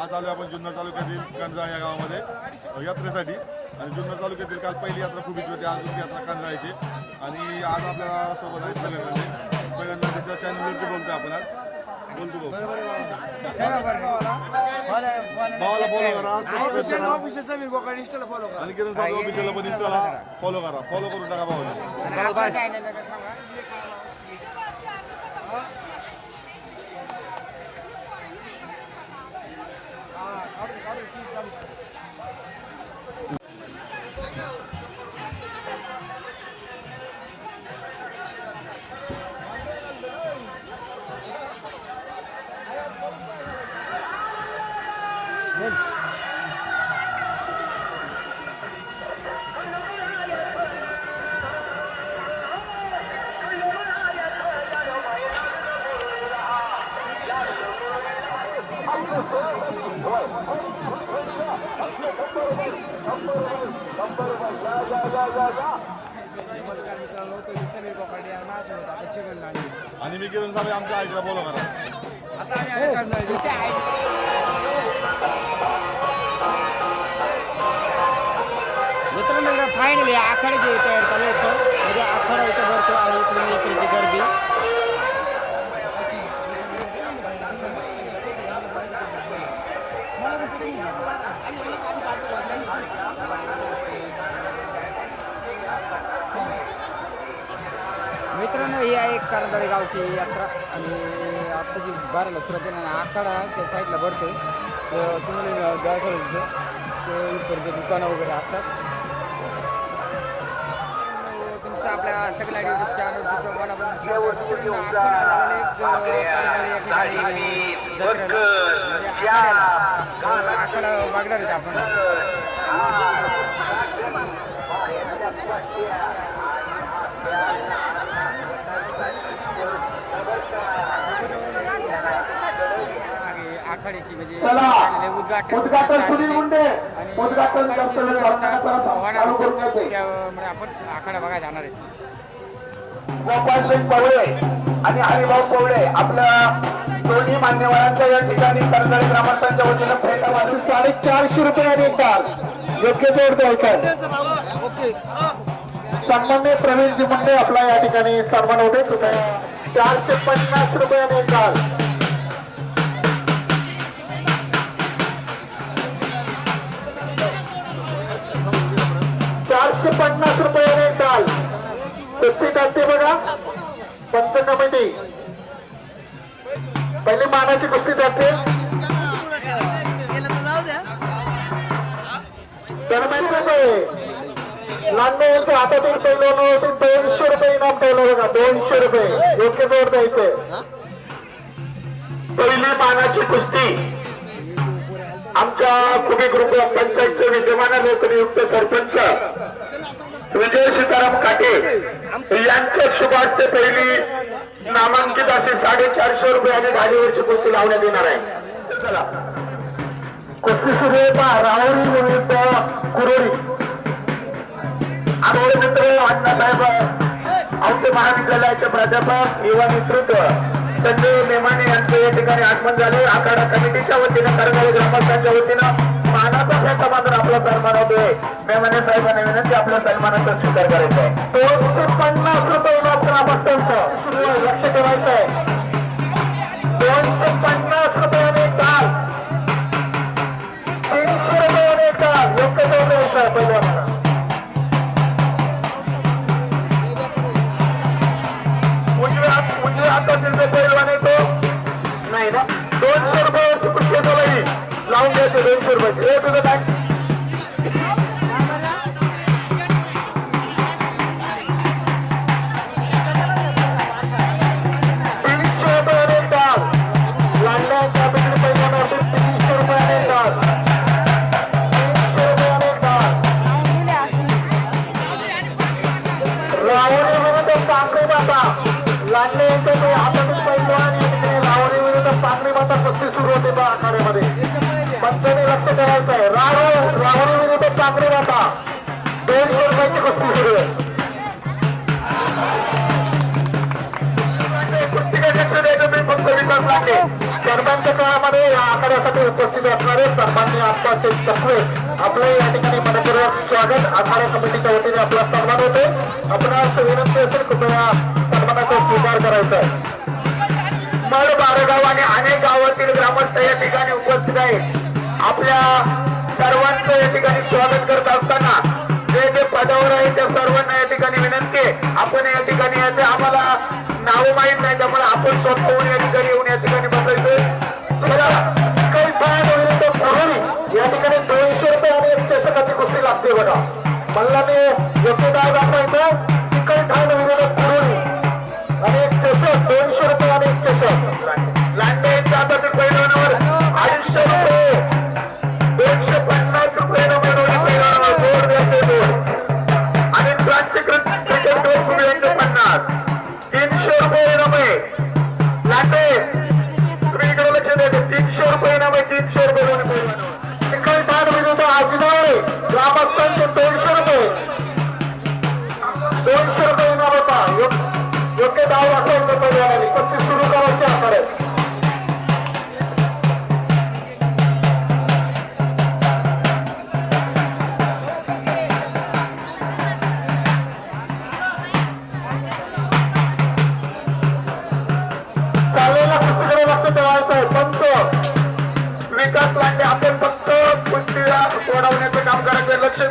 आज आलो आपण जुन्नर तालुक्यातील कंजाळ या गावामध्ये यात्रेसाठी. आणि जुन्नर तालुक्यातील काल पहिली यात्रा खूपच होती आज यात्रा कंजाळाची आणि आज आपल्यासोबत आहे सगळ्यांना सगळ्यांना त्याच्या चॅनलवरती बोलतोय आपण आज. बोलतो भाऊ. भावाला फॉलो करा आणि किरण साहेब ऑफिशियलला पण इंस्टाला फॉलो करा. फॉलो करून टाका भावाला. आणि मी किरण साहेब आमच्या आईला फॉलो करा. आता आम्ही मित्रांनो फायनली आखाड्याची तयार चालू होतं. म्हणजे आखाडा इथं भरतो आणि इथली यात्रेची गर्दी. मित्रांनो ही आहे कारंजाळी गावची यात्रा. आणि आत्ताची बाराला सुरुवात केली आणि आखाडा त्या साईडला भरतो तर तुम्हाला गायकडे ते दुकानं वगैरे असतात. आपल्या सगळ्या युट्यूब चॅनल मनापासून आखाडा झालेला एक, अं, कारंजाळी या ठिकाणी जत्रेला. म्हणजे आखाड्याला. तर आखाडा बघणार आहेत आपण आणि आखाड्याची म्हणजे झालेले उद्घाटन उद्घाटन सुनील मुंडे. आणि त्यामुळे आपण आखाडा बघायला जाणार आहे. गोपाल सिंग पवळे आणि हरिभाऊ पवळे आपल्या दोन्ही मान्यवरांच्या या ठिकाणी कर्जाळी ग्रामस्थांच्या वतीनं फेटा वाजून साडेचारशे रुपये तास योग्य जोड द्यायचा सन्मान्य प्रवीणजी मुंडे आपला या ठिकाणी सन्मान होते कृपया चारशे पन्नास रुपयाने एक पाचशे पन्नास रुपयाने डाल ताल कुस्ती टाकते बघा. पंच कमिटी पहिली मानाची कुस्ती टाकते दरम्यान रुपये लांडे यांच्या हातातील पहिलं होते दोनशे रुपये इनाम ठेवलं बघा. दोनशे रुपये. योग्य जोड द्यायचे. पहिली मानाची कुस्ती. आमच्या कुबी ग्रुप पंचायतचे विद्यमान नोकरीयुक्त सरपंच विजय सीताराम काटे यांच्या शुभार्थ पहिली नामांकित अशी साडेचारशे रुपयाने गाडीवरची कुस्ती लावण्यात येणार आहे. चला. कुस्ती सुरू आहे. पहा राहुरी विरुद्ध कुरोडी. आरोग्य मित्र अण्णासाहेब औषध महाविद्यालयाचे प्राध्यापक युवा नेतृत्व संजय मेमाने यांचे या ठिकाणी आगमन झाले. आखाडा कमिटीच्या वतीनं करणारे ग्रामस्थांच्या वतीनं मानाचा फेटा मात्र आपला सन्मान होतोय. मेमाने साहेबांना विनंती आपल्या सन्मानाचा स्वीकार करायचा आहे. दोनशे पन्नास रुपये मात्र सुरू आहे, लक्ष ठेवायचं आहे. दोनशे पन्नास रुपयाने काल तीनशे रुपयाने काल योग्य द्यायचा आहे पहिल्या उजव्या उजव्या हातातील पैलवान नाही ना. दोनशे रुपयाची long way to Rampur, but here to the back. दरम्यानच्या काळामध्ये या आखाड्यासाठी उपस्थित असणारे सन्मान्य आपले या ठिकाणी मनपूर्वक स्वागत. आखाडा कमिटीच्या वतीने आपला सन्मान होते आपणास विनंती असेल कृपया सन्मानाचा स्वीकार करायचा आहे. मळ बारगाव आणि अनेक गावातील ग्रामस्थ या ठिकाणी उपस्थित आहेत. आपल्या सर्वांचं या ठिकाणी स्वागत करत असताना जे जे पदावर आहे त्या सर्वांना या ठिकाणी विनंती आहे. आपण या ठिकाणी याचे आम्हाला नाव माहीत नाही त्यामुळे आपण स्वतःहून या ठिकाणी येऊन या ठिकाणी बसायचं. काही या ठिकाणी दोनशे रुपये आणि एक चषकाची कुस्ती लागते बघा. मला मी योग्य नाव दाखवायचं चिकन ठाण विरुद्ध आणि एक चषक दोनशे रुपये आणि एक चषक. लांडे यांच्या हातातील पैलवानावर रुपये. दोनशे पन्नास रुपये Thank you.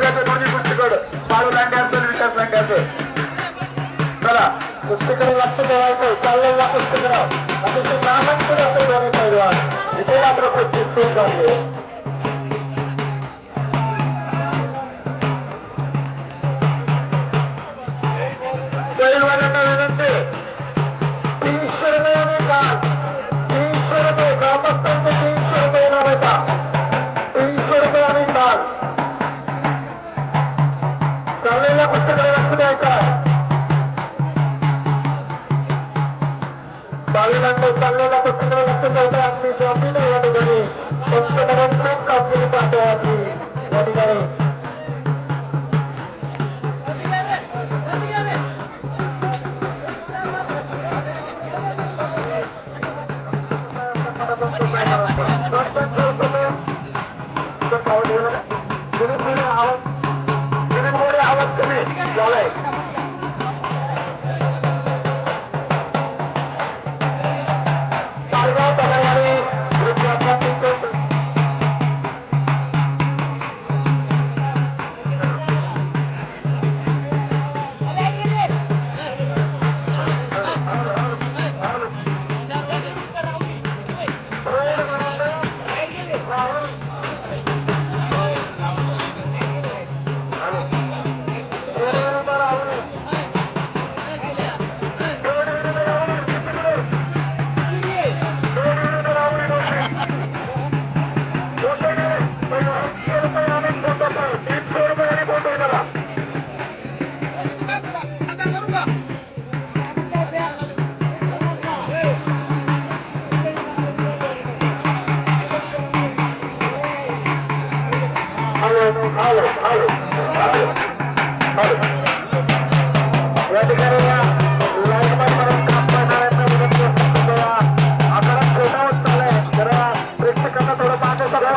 करायचं दोन्ही कुस्तीकडे पाळू लांडे असेल विकास लांडे असेल चला कुस्तीकडे लक्ष ठेवायचं चाललेला कुस्तीकडे अतिशय नामांकित असेल दोन्ही पैलवान इथे मात्र खूप सुरू झाली बावीलांना चाललेल्या पुस्तकाला लक्ष द्यायचं आहे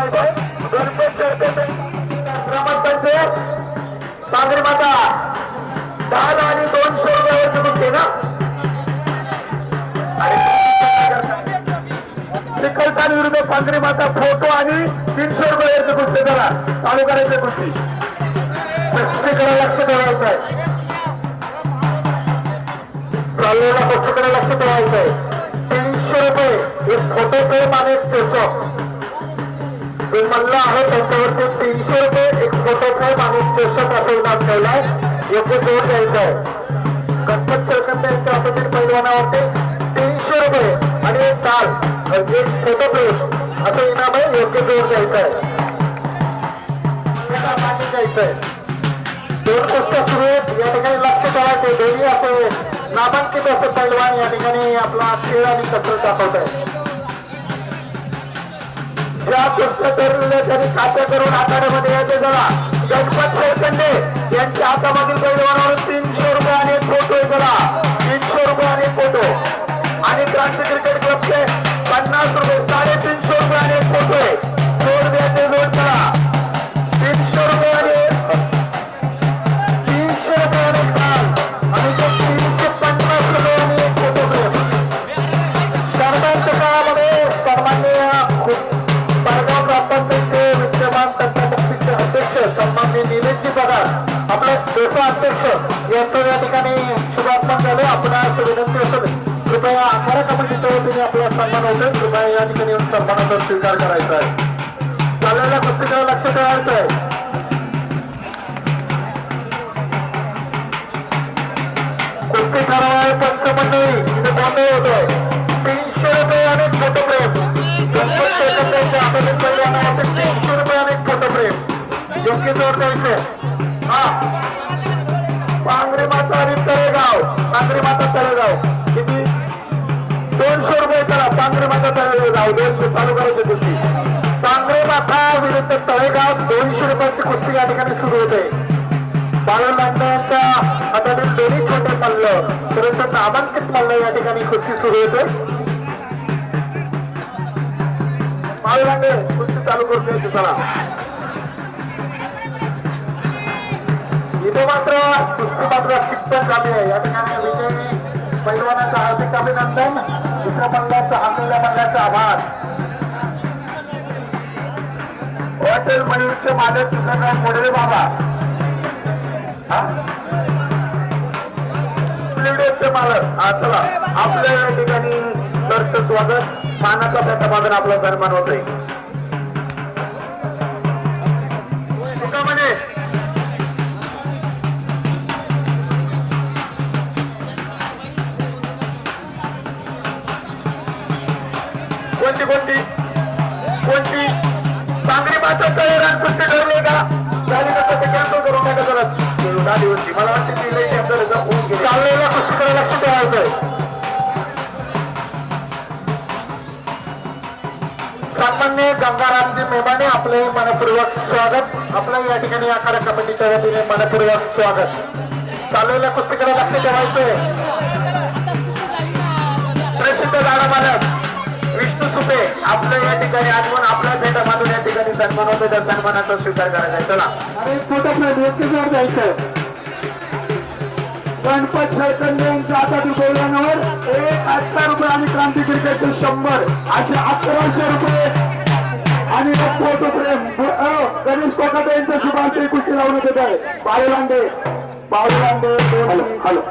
मागे गणपत क्रमांकाचे सागरी माता दहा आणि दोनशे रुपयावरची बुद्धी ना चिकलतान विरुद्ध माता फोटो आणि तीनशे रुपयावरची कुस्ती करा चालू करायचे कुस्ती कुस्तीकडे लक्ष ठेवायचं आहे. चाललेल्या गोष्टीकडे लक्ष ठेवायचं आहे. तीनशे रुपये एक फोटो फ्रेम आणि एक जे मल्ल आहे त्यांच्यावरती तीनशे रुपये एक फोटो आणि चषक केसक असं इनाम ठेवलाय योग्य जोर द्यायचा आहे. गणपत सरकंद यांच्या हातातील पैलवानावरती तीनशे रुपये आणि एक ताल म्हणजे एक फोटो फ्रेम असं इनाम आहे. योग्य जोर द्यायचा आहे. द्यायचं आहे दोन कुस्त्या सुरू आहेत. या ठिकाणी लक्ष ठेवायचे दोन्ही असे नामांकित असे पैलवान या ठिकाणी आपला खेळ आणि कसरत दाखवत आहे. या कुस्त्या ठरलेल्या त्यांनी साध्य करून आखाड्यामध्ये यायचे जरा. गणपत शेळकंडे यांच्या हातामधील पैलवानावर तीनशे रुपये आणि एक फोटो आहे जरा. तीनशे रुपये आणि एक फोटो आणि क्रांती क्रिकेट क्लबचे पन्नास रुपये आणि एक फोटो आहे. जोड द्यायचे जोड करा. आपले अध्यक्ष यांचं या ठिकाणी शुभारंभ झाले. आपणास विनंती असेल कृपया अकरा कमिटीच्या वतीने आपला सन्मान होतोय. कृपया या ठिकाणी येऊन सन्मानाचा स्वीकार करायचा आहे. चाललेल्या प्रत्येकाला लक्ष ठेवायचं आहे. कुस्ती ठराव पंचमंडळी इथे बॉम्बे होत. आहे तीनशे रुपये आणि फोटो फ्रेम गणपत सेकंदाच्या आंदोलन कल्याणामध्ये तीनशे रुपये आणि फोटो फ्रेम योग्य जोड द्यायचं. हा पांगरी माता आणि तळेगाव. पांगरी माता तळेगाव. किती? दोनशे रुपये करा पांघरे माता तळेगाव दोनशे चालू करायची कुस्ती. पांगरी माता विरुद्ध तळेगाव दोनशे रुपयाची कुस्ती या ठिकाणी सुरू होते. बाळूलांड्यांच्या हातातील दोन्ही छोटे मल्ल परंतु नामांकित मल्ल या ठिकाणी कुस्ती सुरू होते. बाळूलांडे कुस्ती चालू करून द्यायची चला. इथे मात्र कुस्ती मात्र कितपत झाली आहे. या ठिकाणी विजयी पैलवानाचं हार्दिक अभिनंदन. दुसऱ्या मंडळाचं हारलेल्या मल्ल्याचा आभार. हॉटेल मयूरचे मालक किसनराव मोडरे बाबा. लिडोचे मालक. हा चला. आपल्या या ठिकाणी सरचं स्वागत. मानाचा प्रतापादन आपला सन्मान होतोय. कोणती कोणती? कोणती? चांगली माता तळेरान कुस्ती ठरले का? झाली नसतं ते कॅन्सल करून टाका जरा. गाडीवरची. मला वाटतं की लई कॅन्सल फोन केला चाललेल्या कुस्तीकडे लक्ष ठेवायचंय सामान्य गंगारामजी मेमाने आपले मनपूर्वक स्वागत. आपलं या ठिकाणी आखाडा कमिटीच्या वतीने मनपूर्वक स्वागत. चाललेल्या कुस्तीकडे लक्ष ठेवायचंय आपलं या ठिकाणी आगमन आपल्या भेटामधून या ठिकाणी सन्मान होतो त्या सन्मानाचा स्वीकार करायचा आहे. चला. अरे छोटं जायचं गणपत सरकंडे यांच्या गोल्डांवर एक अठरा रुपये आणि क्रांती क्रिकेटचे शंभर असे अकराशे रुपये. आणि एक फोटो प्रेम गणेश कोकाटे यांच्या शुभांची कुस्ती लावण्यात येत आहे. Balu Lande Balu Lande hello hello.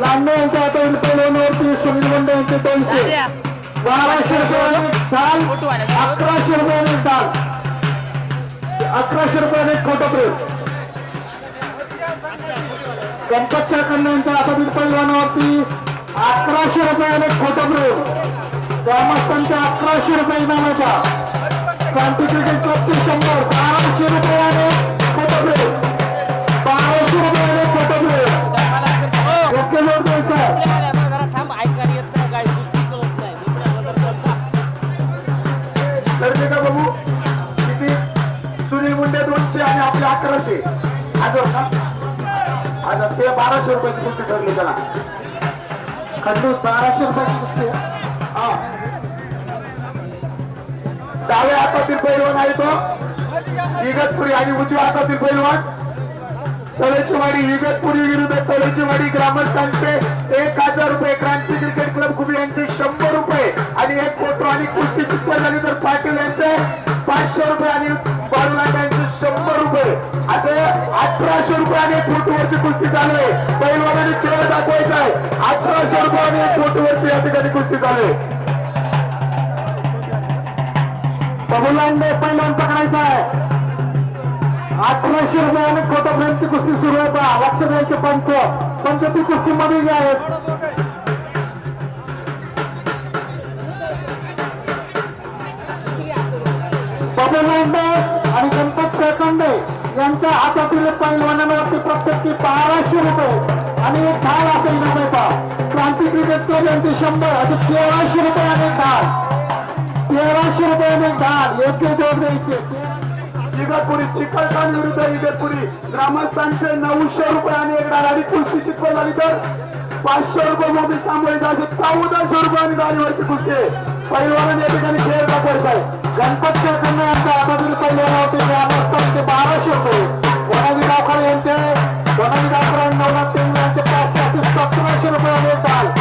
Lande यांच्या पैलवानवरती सुनील मुंडे यांचे दोनशे. बाराशे रुपये चाल अकराशे रुपये चाल अकराशे रुपये एक फोटो प्रेम. गणपतच्या कन्यांच्या हातातील पैलवानावरती अकराशे रुपयाने खोटं प्रेम. ग्रामस्थांच्या अकराशे रुपये इनामाचा. क्रिकेट चौतीस शंभर. बाराशे रुपयाने खोटं प्रेम. बाराशे रुपयाने खोटं प्रेम. योग्य जोड द्यायचं हजार का? आज ते बाराशे रुपयाची कुस्ती ठरली त्याला. खंडू बाराशे रुपयाची कुस्ती हा. डाव्या हातातील पैलवान आहे तो. इगतपुरी आणि उजव्या हातातील पैलवान. तळेचीवाडी इगतपुरी विरुद्ध तळेचीवाडी ग्रामस्थांचे एक हजार रुपये. क्रांती क्रिकेट क्लब कुबी यांचे शंभर रुपये आणि एक फोटो आणि कुस्ती चित्र झाली तर पाटील यांचे पाचशे रुपये आणि बाळूलांडा त्यांचे शंभर रुपये. असे अठराशे रुपयाने आणि कुस्ती चालू आहे. पैलवानाने खेळ दाखवायचा आहे. अठराशे रुपयाने आणि या ठिकाणी कुस्ती चालू आहे. बहुलांडे पैलवान पकडायचा आहे. अठराशे रुपयाने कोटापर्यंत कुस्ती सुरू आहे. पहा लक्ष द्यायचे पंच. पंच ती कुस्ती मध्ये जे आहेत. बबुलांडे आणि गणपत सेकंडे यांच्या हातातील पैलवानावरती प्रत्येकी बाराशे रुपये आणि एक ढाल असेल ना पहा क्रांती क्रिकेट क्लब यांचे शंभर असे तेराशे रुपये आणि एक ढाल. तेराशे रुपये आणि एक ढाल. योग्य जोड द्यायचे. इगतपुरी चिकलठाण विरुद्ध इगतपुरी. ग्रामस्थांचे नऊशे रुपये आणि एक डाळ कुस्ती चिकल झाली तर पाचशे रुपये मोठी सांभाळायचं जायचे. चौदाशे रुपये आणि गाडीवरची कुस्ती. पैलवान या ठिकाणी खेळ दाखवत आहे गणपत शेळकंद यांच्या हातातील पैलवान होते ग्रामस्थांचे बाराशे रुपये वनाजी गावकर यांचे वनाजी गावकर आणि नवनाथ टेंगळे यांचे पाचशे असे सतराशे रुपये मिळतात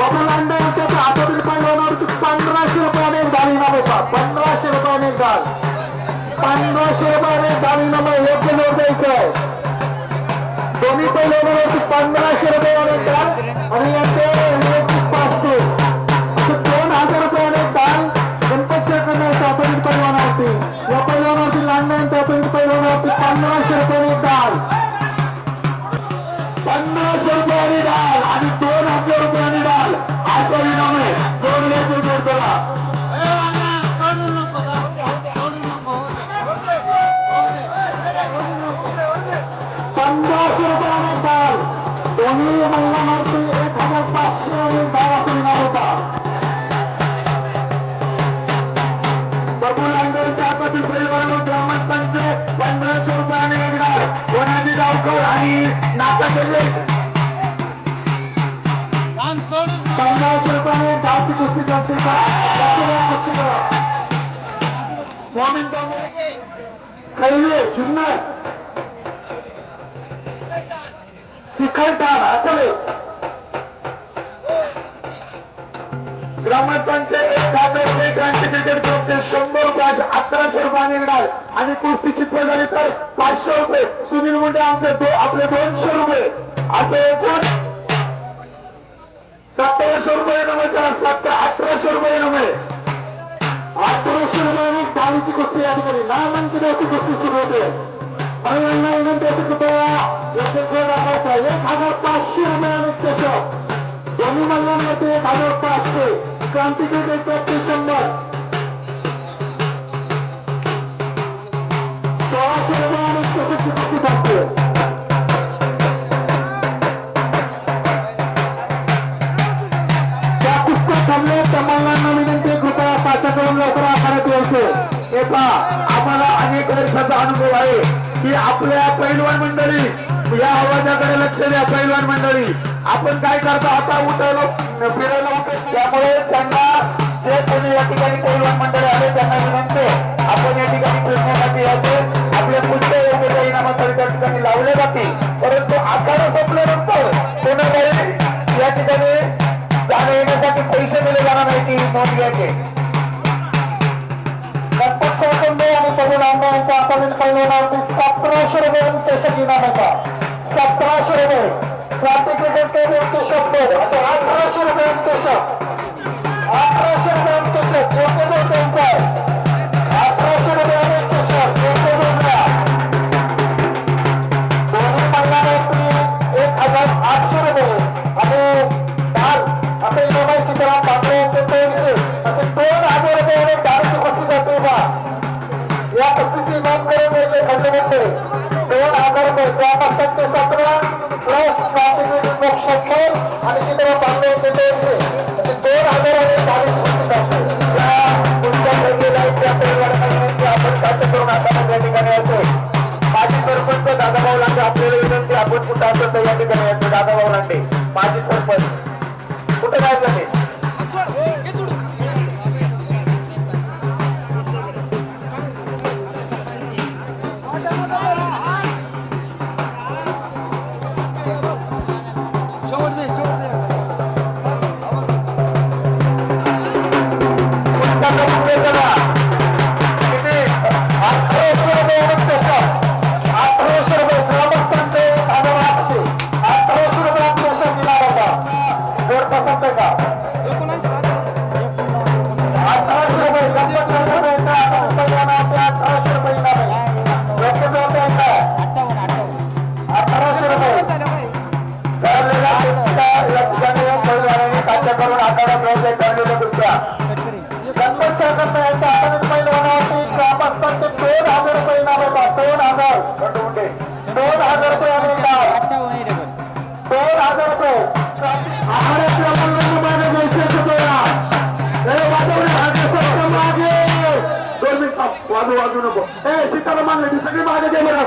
बाबू लांडे यांच्या हातातील पैलवानावरती पंधराशे रुपयाने एक दाविनामा होता पंधराशे रुपयाने एक दाल पंधराशे रुपयाने एक दाविनामा योग्य लोक द्यायचं आहे दोन्ही पैलवानावरती पंधराशे रुपयाने एक दाल आणि यांचे बबू लांडोच्या हातातील परिवार ग्रामस्थांचे पंधराशे रुपयाने एक डाळ कोणाजी गावकर आणि नाका केले पन्नास रुपयाने डावची कुस्ती करते का? त्याच्यावर कुस्ती करा. मोमीन ग्रामस्थांचे एक हजार एक क्रांती क्रिकेट ग्रुपचे शंभर रुपये अकराशे रुपयाने मिळाल आणि कुस्ती चित्र झाली तर पाचशे रुपये सुनील मुंडे आमचे दो आपले दोनशे रुपये असे एकूण सत्तरशे रुपये नव्हे त्याला सत्तर अठराशे रुपये नव्हे अठराशे रुपयाने दहावीची कुस्ती या ठिकाणी नामांकित अशी कुस्ती सुरू होते आणि यांना विनंती अशी कृपया याचे खेळ दाखवायचा एक हजार पाचशे रुपयाने चषक दोन्ही एक हजार पाचशे क्रांती शंभर. सोळाशे त्या त्या महिलांना विनंती कृपया लवकर आखाड्यात यायचे हे आम्हाला अनेक वर्षाचा अनुभव आहे की आपल्या पैलवान मंडळी या आवाजाकडे लक्ष द्या पैलवान मंडळी. आपण काय करतो आता उठवलं फिरायला उठत त्यामुळे त्यांना जे कोणी या ठिकाणी पैलवान मंडळी आले त्यांना विनंती आपण या ठिकाणी फिरण्यासाठी यायचे. आपले पुढचे योग्य इनामासाठी त्या ठिकाणी लावले जातील. परंतु आकार संपल्यानंतर कोणाकडे या ठिकाणी जाण्या येण्यासाठी पैसे दिले जाणार नाही ती नोंद घ्यायचे. आणि तरुण लांबे यांच्या हातातील पैलवानावरती सतराशे रुपये पेशक इनाम होता सतराशे रुपये क्रांती क्रिकेट केंद्रावरती शंभर असे अठराशे रुपये पेशक अठराशे रुपये पेशक योग्य जो त्यांचा आहे अठराशे रुपये पेशक योग्य जोडला दोन्ही महिलांवरती ग्रामस्थांचे प्लस क्रांतिकृती शंभर आणि सीताराम बापरे यांचे दोनशे दोन हजार आणि चाळीस तुमच्या त्या आपण कार्य करून आता या ठिकाणी येतोय माजी सरपंच दादाभाऊ लांडे आपल्याला विनंती आपण कुठं असं तर या ठिकाणी यायचं दादाभाऊ लांडे माजी सरपंच कुठं काय ते नको. ए सीताला मागले ती सगळी मागे घे बरं.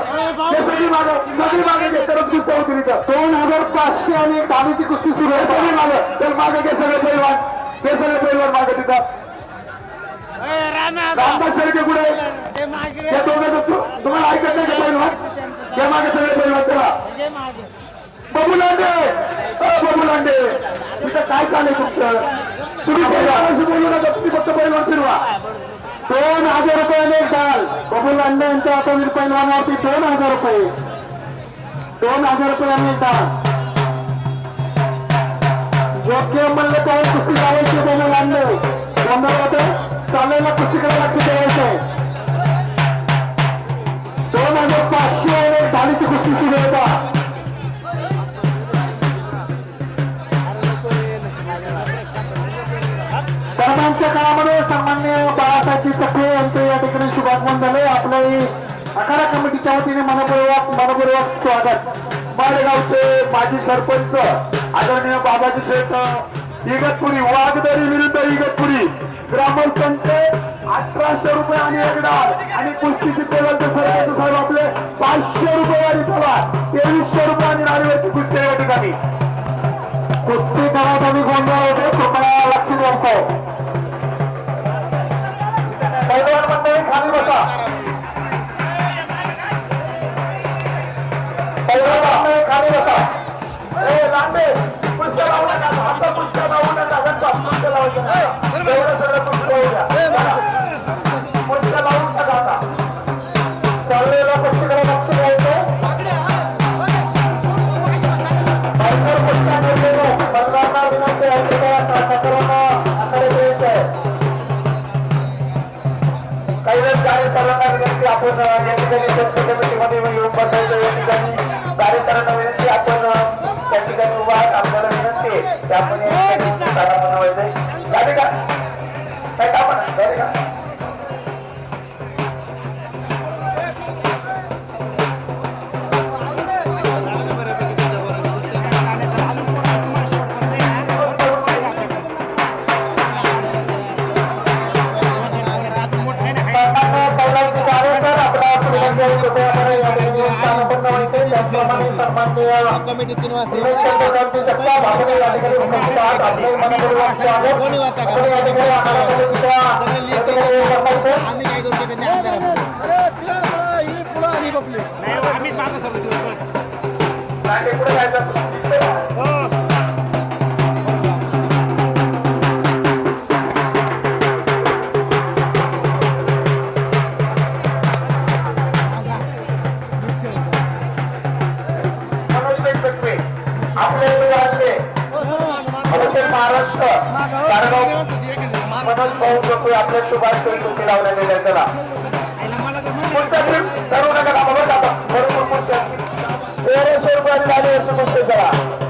ते सगळी मागं सगळी मागे घे तरच कुस्त्या होतील इथं दोन हजार पाचशे आणि एक दहावीची कुस्ती सुरू आहे. सगळी मागं. तर मागे घे सगळे पैलवान. ते सगळे पैलवान मागे तिथं. रामदास शेळके पुढे ते दोघं तुम्हाला ऐकत नाही का पैलवान? या मागे सगळे पैलवान चला. बबू लांडे! बबू लांडे! तिथं काय चालेल तुमचं? तुम्ही बोलू नका. तुम्ही फक्त पैलवान फिरवा. दोन हजार रुपये एक डाल बबुल लांडे यांच्या हातातील पैलवानावरती दोन हजार रुपये. दोन हजार रुपये आणि डाल योग्य म्हणलं तर कुस्ती लावायची बबू लांडे गोंधळ चालायला कुस्तीकडे लक्ष द्यायचंय. दोन हजार पाचशे आणि एक ढालीची कुस्ती सुरू होता. दरम्यानच्या काळामध्ये सन्मान्य बाळासाहेब चक्रे यांचं या ठिकाणी शुभागमन झाले आपल्याही अखाडा कमिटीच्या वतीने मनपूर्वक मनपूर्वक स्वागत. मालेगावचे माजी सरपंच आदरणीय बाबाजी शेठ इगतपुरी वाघदरी विरुद्ध इगतपुरी ग्रामस्थांचे अठराशे रुपये आणि एक डाळ आणि कुस्तीची टेबलचे सरपंच साहेब आपले पाचशे रुपये आणि चला तेवीसशे रुपये आणि नारीवरची कुस्ती या ठिकाणी. कुस्ती करत आम्ही गोंधळ लक्ष द्यायचं पैलवान मंडळी खाली बसा पैलवान मंडळी खाली बसा ए लांडे कुस्त्या लावू नका आता. कुस्त्या लावू नका लावायचं एवढं सगळं होऊ द्या नका आता आहे कार्यकर्त्यांना विनंती आपण या ठिकाणी कमिटीमध्ये येऊन बसायचं या ठिकाणी कार्यकर्त्यांना विनंती आपण त्या ठिकाणी उभा आहात आपल्याला विनंती आहे. की प्रतिनिधी करतायचे. आम्ही काय करू शकत नाही अंधारामध्ये लांडे पुढे महाराष्ट्र. म्हणून भाऊ बघूया आपल्या सुभाष तुमची लावलेल्या त्याला पुस्तकी धरू नका बाबा बरोबर पुस्तक तेराशे रुपयाला आले होते पुस्तकाला